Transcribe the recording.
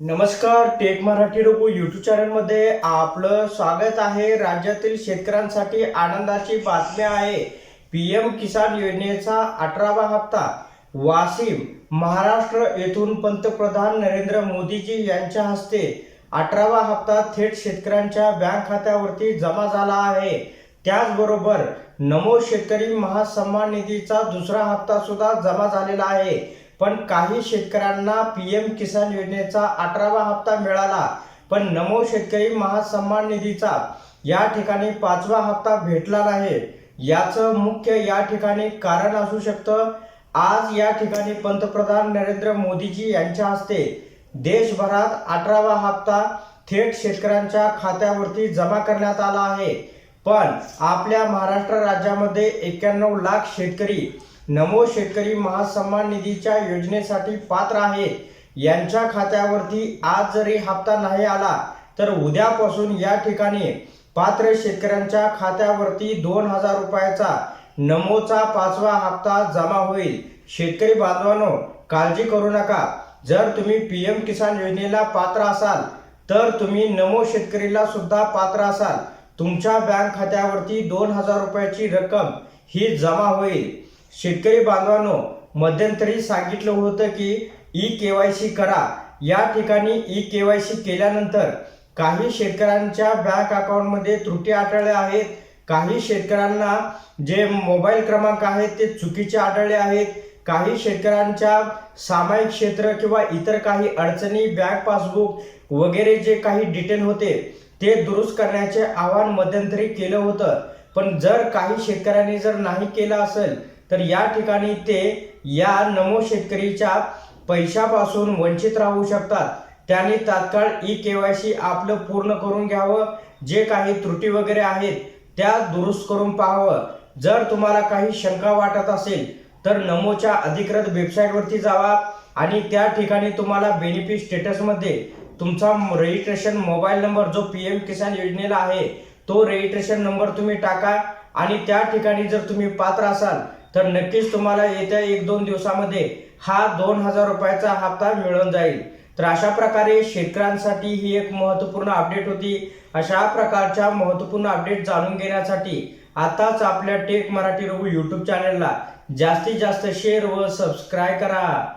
नमस्कार take Marathi Raghu YouTube चॅनलमध्ये आपलं स्वागत आहे. राज्यातील शेतकऱ्यांसाठी आनंदाची बातमी आहे. पी एम किसान योजनेचा अठरावा हप्ता. वाशिम महाराष्ट्र येथून पंतप्रधान नरेंद्र मोदीजी यांच्या हस्ते अठरावा हप्ता थेट शेतकऱ्यांच्या बँक खात्यावरती जमा झाला आहे. त्याचबरोबर नमो शेतकरी महासन्मान निधीचा दुसरा हप्ता सुद्धा जमा झालेला आहे. पण काही शेतकऱ्यांना पीएम किसान योजनेचा अठरावा हप्ता मिळाला. पण नमो शेतकरी महासन्मान निधीचा या ठिकाणी पाचवा हप्ता भेटला नाही. याचं मुख्य या ठिकाणी कारण असू शकतं. आज या ठिकाणी पंतप्रधान नरेंद्र मोदीजी यांच्या हस्ते देशभरात अठरावा हप्ता थेट शेतकऱ्यांच्या खात्यावरती जमा करण्यात आला आहे. पण आपल्या महाराष्ट्र राज्यामध्ये एक्क्याण्णव लाख शेतकरी नमो शेतकरी महासन्मान निधीच्या योजनेसाठी पात्र आहे. यांच्या खात्यावरती आज जरी हप्ता नाही आला तर उद्यापासून या ठिकाणी पात्र शेतकऱ्यांच्या खात्यावरती दोन हजार रुपयाचा नमोचा पाचवा हप्ता जमा होईल. शेतकरी बांधवांनो काळजी करू नका. जर तुम्ही पी एम किसान योजनेला पात्र असाल तर तुम्ही नमो शेतकरीला सुद्धा पात्र असाल. तुमच्या बँक खात्यावरती दोन हजार रुपयाची रक्कम ही जमा होईल. शेतकरी बांधवांनो मध्यंतरी सांगितलं होतं की ई के वाय सी करा. या ठिकाणी ई के वाय सी केल्यानंतर काही शेतकऱ्यांच्या बँक अकाउंटमध्ये त्रुटी आढळल्या आहेत. काही शेतकऱ्यांना जे मोबाईल क्रमांक आहेत ते चुकीचे आढळले आहेत. काही शेतकऱ्यांच्या सामायिक क्षेत्र किंवा इतर काही अडचणी बँक पासबुक वगैरे जे काही डिटेल होते ते दुरुस्त करण्याचे आवाहन मध्यंतरी केलं होतं. पण जर काही शेतकऱ्यांनी जर नाही केलं असेल तर या ठिकाणी ते या नमो शेतकरीच्या पैशापासून वंचित राहू शकतात. त्यांनी तात्काळ ई के वाय सी आपलं पूर्ण करून घ्यावं. जे काही त्रुटी वगैरे आहेत त्या दुरुस्त करून पाहावं. जर तुम्हाला काही शंका वाटत असेल तर नमोच्या अधिकृत वेबसाईटवरती जावा आणि त्या ठिकाणी तुम्हाला बेनिफिट स्टेटसमध्ये तुमचा रजिस्ट्रेशन मोबाईल नंबर जो पी एम किसान योजनेला आहे तो रजिस्ट्रेशन नंबर तुम्ही टाका आणि त्या ठिकाणी जर तुम्ही पात्र असाल तर नक्कीच तुम्हाला येत्या एक दोन दिवसामध्ये हा दोन हजार रुपयाचा हप्ता मिळून जाईल. तर अशा प्रकारे शेतकऱ्यांसाठी ही एक महत्त्वपूर्ण अपडेट होती. अशा प्रकारच्या महत्त्वपूर्ण अपडेट जाणून घेण्यासाठी आताच आपल्या टेक मराठी रघु यूट्यूब चॅनलला जास्तीत जास्त शेअर व सबस्क्राईब करा.